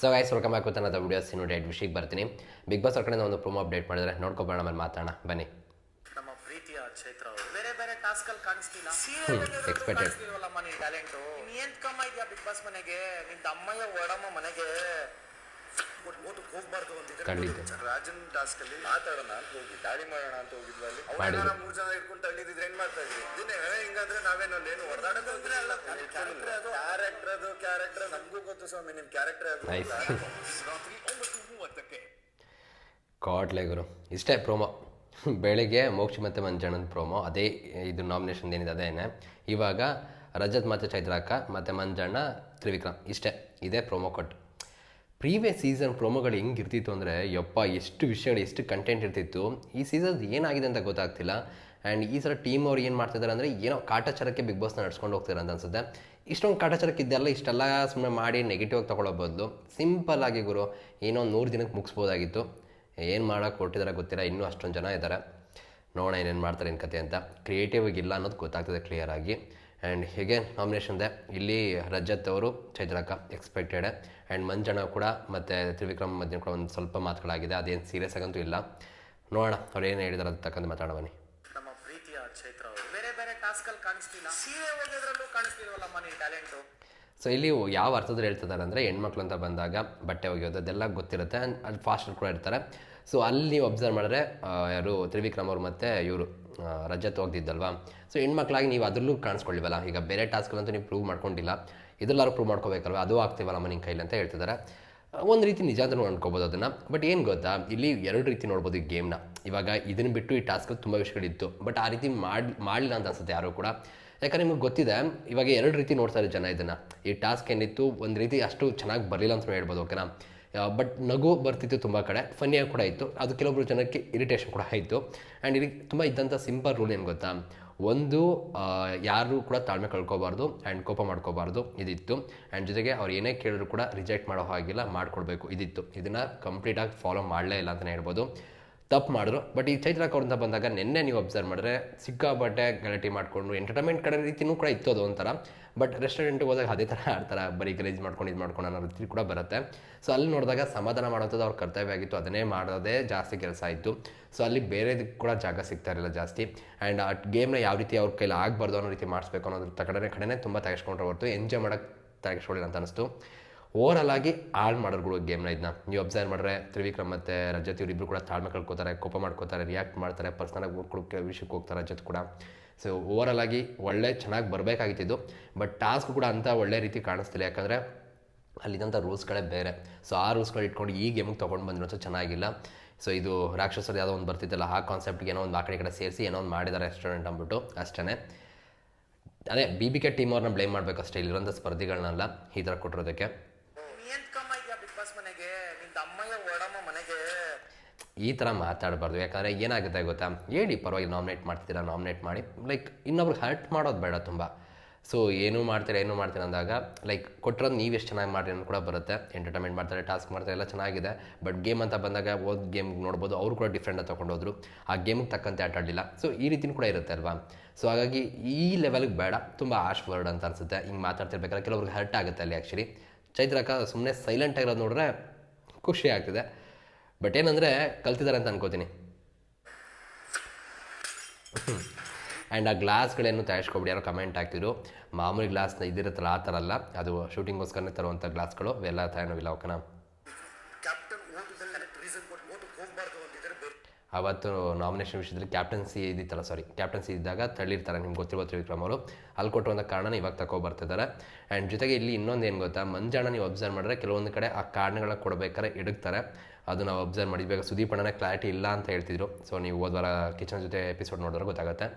So guys welcome back with ಅನ್ನೋದು videos ಇನ್ನು date ವಿಷಯಕ್ಕೆ ಬರ್ತೀನಿ ಬಿಗ್ ಬಾಸ್ ಅವ್ರ ಕಡೆಯಿಂದ ಒಂದು ಪ್ರೊಮೋ ಅಪ್ಡೇಟ್ ಮಾಡಿದ್ರೆ ನೋಡ್ಕೊಬೋಣ ಮೇಲೆ ಮಾತಾಡೋಣ. ಬನ್ನಿ. ನಮ್ಮ ಪ್ರೀತಿಯ ಚೈತ್ರ ಅವರು. ಬೇರೆ ಬೇರೆ ಟಾಸ್ಕ್ ಅಲ್ಲಿ ಕಾಣಿಸ್ತಿಲ್ಲ ಎಕ್ಸ್ಪೆಕ್ಟೆಡ್ ಕಾಣಿಸ್ತಿಲ್ವಲ್ಲಮ್ಮ ನಿನ್ ಟ್ಯಾಲೆಂಟು ಏನ್ ಕಮ್ಮ ಇದೆಯಾ ಬಿಗ್ ಬಾಸ್ ಮನೆಗೆ? ನಿಂತ ಅಮ್ಮಯ್ಯ ಒಡಮ್ಮ ಮನೆಗೆ? ಹೋಗ್ಬಾರ್ದು ಅಂತಿದ್ರೆ ಖಂಡಿತ. ರಾಜನ್ ಟಾಸ್ಕ್ ಅಲ್ಲಿ ಮಾತಾಡೋಣ ಅಂತ ಹೋಗಿ ದಾಳಿ ಮಾಡೋಣ ಅಂತ ಹೋಗಿದ್ವಿ ಅಲ್ಲಿ. ಅವ್ರನ್ನ ಮೂರ್ ಜನ ಇಟ್ಕೊಂಡು ತಳ್ಳಿದಿದ್ರೆ ಏನ್ ಮಾಡ್ತಾ ಇದ್ವಿ ಇದನ್ನೇ ಹಿಂಗಂದ್ರೆ ನಾವೇನು ಏನು ಹೊಡೆದಾಡಕ್ಕೆ ಹೋದ್ರೆ ಅಲ್ಲ ಕ್ಯಾರೆಕ್ಟರ್ ಅದು ಕ್ಯಾರೆಕ್ಟರ್ ನಮಗೂ ಗೊತ್ತು ಸ್ವಾಮಿ ನಿಮ್ ಕ್ಯಾರೆಕ್ಟರ್ ಅದು. ರಾತ್ರಿ ಒಂಬತ್ತು ಮೂವತ್ತಕ್ಕೆ. ಕಾಟ್ಲೆ ಗುರು. ಇಷ್ಟೇ ಪ್ರೋಮೋ ಬೆಳಿಗ್ಗೆ ಮೋಕ್ಷ ಮತ್ತೆ ಮಂಜಣ್ಣನ ಪ್ರೋಮೋ ಅದೇ ಇದು ನಾಮಿನೇಷನ್ ಏನಿದೆ ಅದೇನೆ ಇವಾಗ ರಜತ್ ಮತ್ತೆ ಚೈತ್ರಾಕ ಮತ್ತೆ ಮಂಜಣ್ಣ ತ್ರಿವಿಕ್ರಮ್. ಇಷ್ಟೇ. ಇದೇ ಪ್ರೋಮೋ ಕೊಟ್ಟು. ಪ್ರೀವಿಯಸ್ ಸೀಸನ್ ಪ್ರೊಮೋಗಳು ಹೆಂಗೆ ಇರ್ತಿತ್ತು ಅಂದರೆ, ಯಪ್ಪ, ಎಷ್ಟು ವಿಷಯಗಳು, ಎಷ್ಟು ಕಂಟೆಂಟ್ ಇರ್ತಿತ್ತು, ಈ ಸೀಸನ್ ಏನಾಗಿದೆ ಅಂತ ಗೊತ್ತಾಗ್ತಿಲ್ಲ. ಆ್ಯಂಡ್ ಈ ಸಲ ಟೀಮ್ ಅವ್ರು ಏನು ಮಾಡ್ತಿದ್ದಾರೆ ಅಂದರೆ, ಏನೋ ಕಾಟಾಚಾರಕ್ಕೆ ಬಿಗ್ ಬಾಸ್ನ ನಡ್ಸ್ಕೊಂಡು ಹೋಗ್ತಾರೆ ಅಂತ ಅನ್ಸುತ್ತೆ. ಇಷ್ಟೊಂದು ಕಾಟಾಚಾರಕ್ಕೆ ಇದ್ದೆಲ್ಲ ಇಷ್ಟೆಲ್ಲ ಸುಮ್ಮನೆ ಮಾಡಿ ನೆಗೆಟಿವ್ ಆಗಿ ತಗೊಳ್ಳೋ ಬದಲು ಸಿಂಪಲ್ ಆಗಿ ಗುರು, ಏನೋ ಒಂದು ನೂರು ದಿನಕ್ಕೆ ಮುಗಿಸ್ಬೋದಾಗಿತ್ತು. ಏನು ಮಾಡೋಕೆ ಕೊಟ್ಟಿದ್ದಾರೆ ಗೊತ್ತಿಲ್ಲ, ಇನ್ನೂ ಅಷ್ಟೊಂದು ಜನ ಇದ್ದಾರೆ ನೋಡೋಣ ಏನೇನು ಮಾಡ್ತಾರೆ ಏನು ಕತೆ ಅಂತ. ಕ್ರಿಯೇಟಿವ್ ಇಲ್ಲ ಅನ್ನೋದು ಗೊತ್ತಾಗ್ತದೆ ಕ್ಲಿಯರ್ ಆಗಿ. ಆ್ಯಂಡ್ ಹೇಗೆ ನಾಮಿನೇಷನ್ ಇದೆ ಇಲ್ಲಿ ರಜತ್ ಅವರು ಚೈತ್ರಕ ಎಕ್ಸ್ಪೆಕ್ಟೆಡ್ ಆ್ಯಂಡ್ ಮಂಜಣ್ಣ ಕೂಡ ಮತ್ತು ತ್ರಿವಿಕ್ರಮ್ ಮಧ್ಯ ಕೂಡ ಒಂದು ಸ್ವಲ್ಪ ಮಾತುಗಳಾಗಿದೆ. ಅದೇನು ಸೀರಿಯಸ್ ಆಗಂತೂ ಇಲ್ಲ. ನೋಡೋಣ, ಅವ್ರು ಏನು ಹೇಳಿದಾರೆ ಅದು ತಕ್ಕಂತ ಮಾತಾಡೋಣ ಬನ್ನಿ. ನಮ್ಮ ಪ್ರೀತಿಯ ಚೈತ್ರ ಬೇರೆ ಬೇರೆ ಟಾಸ್ಕ್ ಅಲ್ಲಿ ಕಾಣಿಸ್ತಿಲ್ಲ ಸೀರೆ ಓದಿದ್ರಲ್ಲೂ ಕಾಣಿಸ್ತಿಲ್ವಲ್ಲಮ್ಮ ನಿನ್ ಟ್ಯಾಲೆಂಟು ಸೊ ಇಲ್ಲಿ ಯಾವ ಅರ್ಥದಲ್ಲಿ ಹೇಳ್ತಿದ್ದಾರೆ ಅಂದರೆ ಹೆಣ್ಮಕ್ಳು ಅಂತ ಬಂದಾಗ ಬಟ್ಟೆ ಒಗೆಯೋದು, ಅದೆಲ್ಲ ಗೊತ್ತಿರುತ್ತೆ. ಅಲ್ಲಿ ಫಾಸ್ಟ್ ಕೂಡ ಇರ್ತಾರೆ. ಸೊ ಅಲ್ಲಿ ನೀವು ಅಬ್ಸರ್ವ್ ಮಾಡಿದ್ರೆ ಯಾರು ತ್ರಿವಿಕ್ರಮ್ ಅವರು ಮತ್ತು ಇವರು ರಜತ್ ಹೋಗ್ತಿದ್ದಲ್ವಾ ಸೊ ಹೆಣ್ಮಕ್ಳಾಗಿ ನೀವು ಅದರಲ್ಲೂ ಕಾಣಿಸ್ಕೊಳ್ಳಿವಲ್ಲ. ಈಗ ಬೇರೆ ಟಾಸ್ಕ್ಗಳಂತೂ ನೀವು ಪ್ರೂವ್ ಮಾಡ್ಕೊಂಡಿಲ್ಲ. ಇದರಲ್ಲಾರು ಪ್ರೂವ್ ಮಾಡ್ಕೋಬೇಕಲ್ವ? ಅದು ಆಗ್ತೀವಲ್ಲ ನಿಮ್ಮ ಕೈಲಿ ಅಂತ ಹೇಳ್ತಿದ್ದಾರೆ. ಒಂದು ರೀತಿ ನಿಜ ಅಂತ ಅನ್ಕೋಬೋದು ಅದನ್ನು. ಬಟ್ ಏನು ಗೊತ್ತಾ? ಇಲ್ಲಿ ಎರಡು ರೀತಿ ನೋಡ್ಬೋದು ಈ ಗೇಮ್ನ ಇವಾಗ ಇದನ್ನು ಬಿಟ್ಟು ಈ ಟಾಸ್ಕ್ ತುಂಬ ವಿಷಯಗಳಿತ್ತು. ಬಟ್ ಆ ರೀತಿ ಮಾಡಿ, ಮಾಡಲಿಲ್ಲ ಅಂತ ಅನ್ಸುತ್ತೆ ಯಾರು ಕೂಡ. ಯಾಕಂದ್ರೆ ನಿಮಗೆ ಗೊತ್ತಿದೆ, ಇವಾಗ ಎರಡು ರೀತಿ ನೋಡ್ತಾರೆ ಜನ ಇದನ್ನು. ಈ ಟಾಸ್ಕ್ ಏನಿತ್ತು, ಒಂದು ರೀತಿ ಅಷ್ಟು ಚೆನ್ನಾಗಿ ಬರಲಿಲ್ಲ ಅಂತ ಹೇಳ್ಬೋದು ಓಕೆನಾ ಬಟ್ ನಗು ಬರ್ತಿತ್ತು ತುಂಬ ಕಡೆ. ಫನ್ನಿಯಾಗಿ ಕೂಡ ಇತ್ತು. ಅದು ಕೆಲವೊಬ್ಬರು ಜನಕ್ಕೆ ಇರಿಟೇಷನ್ ಕೂಡ ಆಯಿತು. ಆ್ಯಂಡ್ ಇಲ್ಲಿ ತುಂಬ ಇದ್ದಂಥ ಸಿಂಪಲ್ ರೂಲ್ ಏನು ಗೊತ್ತಾ? ಒಂದು ಯಾರೂ ಕೂಡ ತಾಳ್ಮೆ ಕಳ್ಕೊಬಾರ್ದು ಆ್ಯಂಡ್ ಕೋಪ ಮಾಡ್ಕೋಬಾರ್ದು. ಇದಿತ್ತು. ಆ್ಯಂಡ್ ಜೊತೆಗೆ ಅವ್ರು ಏನೇ ಕೇಳಿದ್ರು ಕೂಡ ರಿಜೆಕ್ಟ್ ಮಾಡೋ ಹಾಗಿಲ್ಲ, ಮಾಡಿಕೊಡ್ಬೇಕು. ಇದಿತ್ತು. ಇದನ್ನು ಕಂಪ್ಲೀಟಾಗಿ ಫಾಲೋ ಮಾಡಲೇ ಇಲ್ಲ ಅಂತಲೇ ಹೇಳ್ಬೋದು. ತಪ್ಪು ಮಾಡಿದ್ರು. ಬಟ್ ಈ ಚೈತ್ರ ಕೌರ್ ಅಂತ ಬಂದಾಗ ನಿನ್ನೆ ನೀವು ಅಬ್ಸರ್ವ್ ಮಾಡಿದ್ರೆ ಸಿಕ್ಕಾಪಟ್ಟೆ ಗಲಾಟೆ ಮಾಡಿಕೊಂಡು ಎಂಟರ್ಟೈನ್ಮೆಂಟ್ ಕಡೆ ರೀತಿಯೂ ಕೂಡ ಇತ್ತು ಅದು ಒಂಥರ. ಬಟ್ ರೆಸ್ಟೋರೆಂಟ್ಗೆ ಹೋದಾಗ ಅದೇ ಥರ ಆಡ್ತಾರೆ ಬರೀ ಗಲೀಜ್ ಮಾಡ್ಕೊಂಡು ಇದು ಮಾಡ್ಕೊಂಡು ಅನ್ನೋ ರೀತಿ ಕೂಡ ಬರುತ್ತೆ. ಸೊ ಅಲ್ಲಿ ನೋಡಿದಾಗ ಸಮಾಧಾನ ಮಾಡೋಂಥದ್ದು ಅವ್ರ ಕರ್ತವ್ಯ ಆಗಿತ್ತು. ಅದನ್ನೇ ಮಾಡೋದೇ ಜಾಸ್ತಿ ಕೆಲಸ ಆಯಿತು. ಸೊ ಅಲ್ಲಿ ಬೇರೆದಕ್ಕೆ ಕೂಡ ಜಾಗ ಸಿಗ್ತಾ ಇರಲಿಲ್ಲ ಜಾಸ್ತಿ. ಆ್ಯಂಡ್ ಆ ಗೇಮ್ನ ಯಾವ ರೀತಿ ಅವ್ರ ಕೈಲಿ ಆಗಬಾರ್ದು ಅನ್ನೋ ರೀತಿ ಮಾಡಿಸ್ಬೇಕು ಅನ್ನೋದ್ರ ತಗಡೆ ಕಡೆನೇ ತುಂಬ ತೆಗೆಸ್ಕೊಂಡ್ರೆ ಹೊರತು ಎಂಜಾಯ್ ಮಾಡೋಕ್ಕೆ ತೆಗೆಸ್ಕೊಳ್ಳಿಲ್ಲ ಅಂತ ಅನಿಸ್ತು ಓವರಲ್ ಆಗಿ ಹಾಳು ಮಾಡೋರ್ಗಳು ಗೇಮ್ನ ಇದನ್ನ ನೀವು ಅಬ್ಸರ್ವ್ ಮಾಡಿದ್ರೆ ತ್ರಿವಿಕ್ರಮ್ ಮತ್ತು ರಜತ್ ಇವರಿಬ್ಬರು ಕೂಡ ತಾಳ್ಮೆ ಕಳ್ಕೊತಾರೆ, ಕೋಪ ಮಾಡ್ಕೋತಾರೆ ರಿಯಾಕ್ಟ್ ಮಾಡ್ತಾರೆ ಪರ್ಸ್ನಲಾಗಿ ಕೊಡೋಕ್ಕೆ ವಿಷಯಕ್ಕೆ ಹೋಗ್ತಾರೆ ರಜತ್ ಕೂಡ. ಸೊ ಓವರಲ್ ಆಗಿ ಒಳ್ಳೆ ಚೆನ್ನಾಗಿ ಬರಬೇಕಾಗಿತ್ತಿದ್ದು ಬಟ್ ಟಾಸ್ಕ್ ಕೂಡ ಅಂತ ಒಳ್ಳೆ ರೀತಿ ಕಾಣಿಸ್ತಿಲ್ಲ. ಯಾಕಂದರೆ ಅಲ್ಲಿದ್ದಂಥ ರೂಲ್ಸ್ಗಳೇ ಬೇರೆ. ಸೊ ಆ ರೂಲ್ಸ್ಗಳು ಇಟ್ಕೊಂಡು ಈ ಗೇಮಿಗೆ ತೊಗೊಂಡು ಬಂದಿರೋದು ಚೆನ್ನಾಗಿಲ್ಲ. ಸೊ ಇದು ರಾಕ್ಷಸರು ಯಾವುದೋ ಒಂದು ಬರ್ತಿದ್ದಲ್ಲ ಆ ಕಾನ್ಸೆಪ್ಟ್ಗೆ ಏನೋ ಒಂದು ಆ ಕಡೆ ಕಡೆ ಸೇರಿಸಿ ಏನೋ ಒಂದು ಮಾಡಿದ್ದಾರೆ ರೆಸ್ಟೋರೆಂಟ್ ಅಂದ್ಬಿಟ್ಟು. ಅಷ್ಟೇ ಅದೇ ಬಿ ಬಿ ಕೆ ಟೀಮ್ ಅವ್ರನ್ನ ಬ್ಲೇಮ್ ಮಾಡಬೇಕು ಅಷ್ಟೇ ಇಲ್ಲಿರೋಂಥ ಸ್ಪರ್ಧಿಗಳನ್ನೆಲ್ಲ ಈ ಥರ ಕೊಟ್ಟಿರೋದಕ್ಕೆ. ಇದೆಯಾ ಬಿಗ್ ಬಾಸ್ ಮನೆಗೆ? ನಿಂದ ಅಮ್ಮಯ್ಯ ಓಡಮ್ಮ ಮನೆಗೆ. ಈ ಥರ ಮಾತಾಡಬಾರ್ದು. ಯಾಕಂದರೆ ಏನಾಗುತ್ತೆ ಗೊತ್ತಾ? ಹೇಳಿ ಪರವಾಗಿ ನಾಮಿನೇಟ್ ಮಾಡ್ತೀರಾ ನಾಮಿನೇಟ್ ಮಾಡಿ ಲೈಕ್ ಇನ್ನೊಬ್ರಿಗೆ ಹರ್ಟ್ ಮಾಡೋದು ಬೇಡ ತುಂಬ. ಸೊ ಏನು ಮಾಡ್ತೀರಾ, ಏನು ಮಾಡ್ತೀರ ಅಂದಾಗ ಲೈಕ್ ಕೊಟ್ಟಿರೋದು ನೀವು ಎಷ್ಟು ಚೆನ್ನಾಗಿ ಮಾಡಿ ಅನ್ನೋ ಕೂಡ ಬರುತ್ತೆ. ಎಂಟರ್ಟೈನ್ಮೆಂಟ್ ಮಾಡ್ತಾರೆ ಟಾಸ್ಕ್ ಮಾಡ್ತಾರೆ, ಎಲ್ಲ ಚೆನ್ನಾಗಿದೆ. ಬಟ್ ಗೇಮ್ ಅಂತ ಬಂದಾಗ ಓದ್ ಗೇಮ್ ನೋಡ್ಬೋದು, ಅವರು ಕೂಡ ಡಿಫ್ರೆಂಟಾಗಿ ತೊಗೊಂಡೋದ್ರು. ಆ ಗೇಮಿಗೆ ತಕ್ಕಂತೆ ಆಟ ಆಡಲಿಲ್ಲ. ಸೊ ಈ ರೀತಿನೂ ಕೂಡ ಇರುತ್ತೆ ಅಲ್ವಾ? ಸೊ ಹಾಗಾಗಿ ಈ ಲೆವೆಲ್ಗೆ ಬೇಡ. ತುಂಬ ಆಶ್ ವರ್ಡ್ ಅಂತ ಅನಿಸುತ್ತೆ. ಹಿಂಗೆ ಮಾತಾಡ್ತಿರ್ಬೇಕಾದ್ರೆ ಕೆಲವ್ರಿಗೆ ಹರ್ಟ್ ಆಗುತ್ತೆ ಅಲ್ಲಿ ಆ್ಯಕ್ಚುಲಿ ಚೈತ್ರಕ ಸುಮ್ಮನೆ ಸೈಲೆಂಟ್ ಆಗಿರೋದು ನೋಡಿದ್ರೆ ಖುಷಿ ಆಗ್ತಿದೆ. ಬಟ್ ಏನಂದರೆ ಕಲ್ತಿದ್ದಾರೆ ಅಂತ ಅನ್ಕೋತೀನಿ. ಆ್ಯಂಡ್ ಆ ಗ್ಲಾಸ್ಗಳೇನು ತಯಾರಿಸ್ಕೊಬಿಡಿ ಯಾರೋ ಕಮೆಂಟ್ ಹಾಕ್ತಿದ್ರು. ಮಾಮೂಲಿ ಗ್ಲಾಸ್ನ ಇದಿರುತ್ತಲ್ಲ, ಆ ಥರ ಅಲ್ಲ. ಅದು ಶೂಟಿಂಗ್ಗೋಸ್ಕರನೇ ತರುವಂಥ ಗ್ಲಾಸ್ಗಳು ಅವೆಲ್ಲ ಇಲ್ಲ ಓಕೆನಾ ಬೇರೆ ಅವತ್ತು ನಾಮಿನೇಷನ್ ವಿಷಯದಲ್ಲಿ ಕ್ಯಾಪ್ಟನ್ಸಿ ಇದ್ದಿತ್ತಲ್ಲ ಸಾರಿ ಕ್ಯಾಪ್ಟನ್ಸಿ ಇದ್ದಾಗ ತಳ್ಳಿರ್ತಾರೆ, ನಿಮ್ಗೆ ಗೊತ್ತಿರುವ ತ್ರಿವಿಕ್ರಮ್ ಅವರು. ಅಲ್ಲಿ ಕೊಟ್ಟಿರುವಂಥ ಕಾರಣ ಇವಾಗ ತಗೋ ಬರ್ತಿದ್ದಾರೆ. ಆ್ಯಂಡ್ ಜೊತೆಗೆ ಇಲ್ಲಿ ಇನ್ನೊಂದು ಏನು ಗೊತ್ತಾ, ಮಂಜಾಣ ನೀವು ಅಬ್ಸರ್ವ್ ಮಾಡಿದ್ರೆ ಕೆಲವೊಂದು ಕಡೆ ಆ ಕಾರಣಗಳನ್ನ ಕೊಡಬೇಕಾದ್ರೆ ಇಡುತ್ತಾರೆ. ಅದು ನಾವು ಅಬ್ಸರ್ವ್ ಮಾಡಿ, ಇವಾಗ ಸುದೀಪ್ ಅಣ್ಣನ ಕ್ಲಾರಿಟಿ ಇಲ್ಲ ಅಂತ ಹೇಳ್ತಿದ್ರು. ಸೊ ನೀವು ಹೋದ್ವಾರ ಕಿಚನ್ ಜೊತೆ ಎಪಿಸೋಡ್ ನೋಡಿದ್ರೆ ಗೊತ್ತಾಗುತ್ತೆ.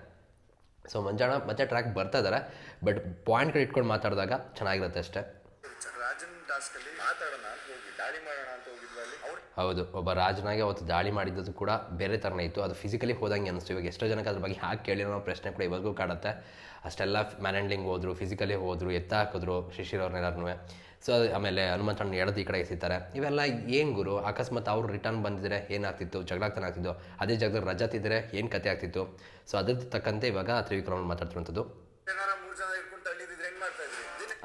ಸೊ ಮಂಜಾಣ ಮತ್ತೆ ಟ್ರ್ಯಾಕ್ ಬರ್ತಾ ಇದ್ದಾರೆ. ಬಟ್ ಪಾಯಿಂಟ್ಗಳು ಇಟ್ಕೊಂಡು ಮಾತಾಡಿದಾಗ ಚೆನ್ನಾಗಿರುತ್ತೆ ಅಷ್ಟೇ. ರಾಜನ್ ಮಾತಾಡೋಣ ಅಂತ ಹೋಗಿ ದಾಳಿ ಮಾಡೋಣ ಅಂತ ಹೋಗಿದ್ವಿ ಅಲ್ಲಿ ಅವ್ರು ಹೌದು ಒಬ್ಬ ರಾಜನಾಗೆ ಅವತ್ತು ದಾಳಿ ಮಾಡಿದ್ದು ಕೂಡ ಬೇರೆ ಥರನೇ ಇತ್ತು. ಅದು ಫಿಸಿಕಲಿ ಹೋದಂಗೆ ಅನಿಸ್ತು ಇವಾಗ ಎಷ್ಟೋ ಜನಕ್ಕೆ ಅದ್ರ ಬಗ್ಗೆ ಹಾಕಿ ಕೇಳಿರೋ ಅನ್ನೋ ಪ್ರಶ್ನೆ ಕೂಡ ಇವಾಗೂ ಕಾಡುತ್ತೆ. ಅಷ್ಟೆಲ್ಲ ಮ್ಯಾನೆಂಡಿಂಗ್ ಹೋದ್ರು ಫಿಸಿಕಲಿ ಹೋದ್ರು ಎತ್ತ ಹಾಕಿದ್ರು ಶಿಶಿರ್ ಅವ್ರನ್ನೆಲ್ಲರೂ ಸೊ ಆಮೇಲೆ ಹನುಮಂತಣ್ಣ ಎಳೆದು ಈ ಕಡೆ ಎಸಿತಾರೆ. ಇವೆಲ್ಲ ಏನು ಗುರು? ಅಕಸ್ಮಾತ್ ಅವ್ರು ರಿಟರ್ನ್ ಬಂದಿದ್ರೆ ಏನಾಗ್ತಿತ್ತು? ಜಗಳಾಗ್ತಾನೆ ಆಗ್ತಿತ್ತು ಅದೇ ಜಾಗದಲ್ಲಿ ರಜಾ ತಿದ್ದರೆ ಏನು ಕತೆ ಆಗ್ತಿತ್ತು? ಸೊ ಅದ್ರ ತಕ್ಕಂತೆ ಇವಾಗ ತ್ರಿವಿಕ್ರಮ್ ಮಾತಾಡ್ತಿರುವಂಥದ್ದು.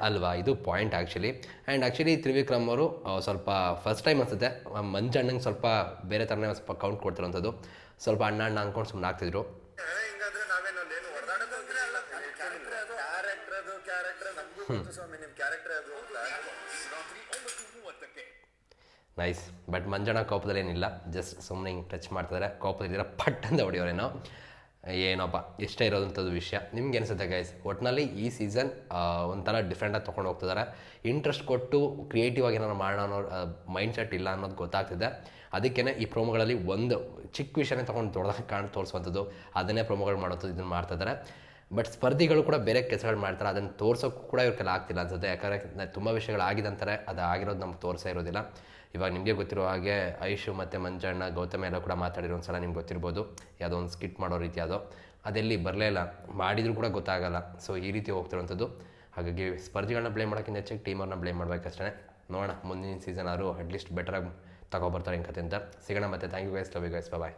ಅಲ್ವಾ? ಇದು point actually and actually Trivikram ಅವರು ಸ್ವಲ್ಪ ಫಸ್ಟ್ ಟೈಮ್ ಅನಿಸುತ್ತೆ. ಮಂಜಣ್ಣಂಗೆ ಸ್ವಲ್ಪ ಬೇರೆ ಥರನೇ ಸ್ವಲ್ಪ ಕೌಂಟ್ ಕೊಡ್ತಿರೋಂಥದ್ದು. ಸ್ವಲ್ಪ ಅಣ್ಣ ಅಣ್ಣ ಅಂದ್ಕೊಂಡು ಸುಮ್ಮನೆ ಆಗ್ತಿದ್ರು. ನೈಸ್ ಬಟ್ ಮಂಜಣ್ಣ ಕೋಪದಲ್ಲಿ ಏನಿಲ್ಲ. ಜಸ್ಟ್ ಸುಮ್ಮನೆ ಹಿಂಗೆ ಟಚ್ ಮಾಡ್ತಿದ್ದಾರೆ ಕೋಪದಲ್ಲಿದ್ದೀರ ಪಟ್ ಅಂತ ಹೊಡಿಯೋರೇನೋ. ಏನಪ್ಪ ಇಷ್ಟ ಇರೋದಂಥದ್ದು ವಿಷಯ. ನಿಮ್ಗೆ ಅನಿಸುತ್ತೆ ಗೈಸ್ ಒಟ್ಟಿನಲ್ಲಿ ಈ ಸೀಸನ್ ಒಂಥರ ಡಿಫ್ರೆಂಟಾಗಿ ತೊಗೊಂಡು ಹೋಗ್ತಿದ್ದಾರೆ ಇಂಟ್ರೆಸ್ಟ್ ಕೊಟ್ಟು ಕ್ರಿಯೇಟಿವ್ ಆಗಿ ಏನಾದ್ರು ಮಾಡೋಣ ಅನ್ನೋ ಮೈಂಡ್ ಸೆಟ್ ಇಲ್ಲ ಅನ್ನೋದು ಗೊತ್ತಾಗ್ತಿದೆ. ಅದಕ್ಕೇ ಈ ಪ್ರೋಮೋಗಳಲ್ಲಿ ಒಂದು ಚಿಕ್ಕ ವಿಷಯನೇ ತೊಗೊಂಡು ದೊಡ್ಡದಾಗಿ ಕಾಣ್, ತೋರಿಸುವಂಥದ್ದು. ಅದನ್ನೇ ಪ್ರೋಮೋಗಳು ಮಾಡೋದು ಇದನ್ನು ಮಾಡ್ತಿದ್ದಾರೆ ಬಟ್ ಸ್ಪರ್ಧಿಗಳು ಕೂಡ ಬೇರೆ ಕೆಲಸಗಳು ಮಾಡ್ತಾರೆ. ಅದನ್ನು ತೋರಿಸೋಕ್ಕೂ ಕೂಡ ಇವ್ರ ಕೆಲ ಆಗ್ತಿಲ್ಲ ಅನ್ಸುತ್ತೆ. ಯಾಕಂದರೆ ತುಂಬ ವಿಷಯಗಳು ಆಗಿದೆ ಅಂತಾರೆ ಅದು ಆಗಿರೋದು ನಮ್ಗೆ ತೋರಿಸೇ ಇರೋದಿಲ್ಲ. ಇವಾಗ ನಿಮಗೆ ಗೊತ್ತಿರೋ ಹಾಗೆ ಐಶು ಮತ್ತು ಮಂಜಣ್ಣ, ಗೌತಮ ಎಲ್ಲ ಕೂಡ ಮಾತಾಡಿರೋ ಒಂದು ಸಲ ನಿಮ್ಗೆ ಗೊತ್ತಿರ್ಬೋದು. ಯಾವುದೋ ಒಂದು ಸ್ಕಿಟ್ ಮಾಡೋ ರೀತಿ ಅದು ಅದೆಲ್ಲಿ ಬರಲೇ ಇಲ್ಲ. ಮಾಡಿದರೂ ಕೂಡ ಗೊತ್ತಾಗಲ್ಲ. ಸೊ ಈ ರೀತಿ ಹೋಗ್ತಿರೋಂಥದ್ದು. ಹಾಗಾಗಿ ಸ್ಪರ್ಧಿಗಳನ್ನ ಬ್ಲೇಮ್ ಮಾಡೋಕ್ಕಿಂತ ಹೆಚ್ಚಾಗಿ ಟೀಮವ್ರನ್ನ ಬ್ಲೇಮ್ ಮಾಡಬೇಕಷ್ಟೇ ನೋಡೋಣ. ಮುಂದಿನ ಸೀಸನ್ ಆದರೂ ಅಟ್ಲೀಸ್ಟ್ ಬೆಟರಾಗಿ ತಗೊಬರ್ತಾರೆ ಹಿಂಗೆ ಕತೆ ಅಂತ. ಸಿಗೋಣ ಮತ್ತೆ. Thank you guys love you guys bye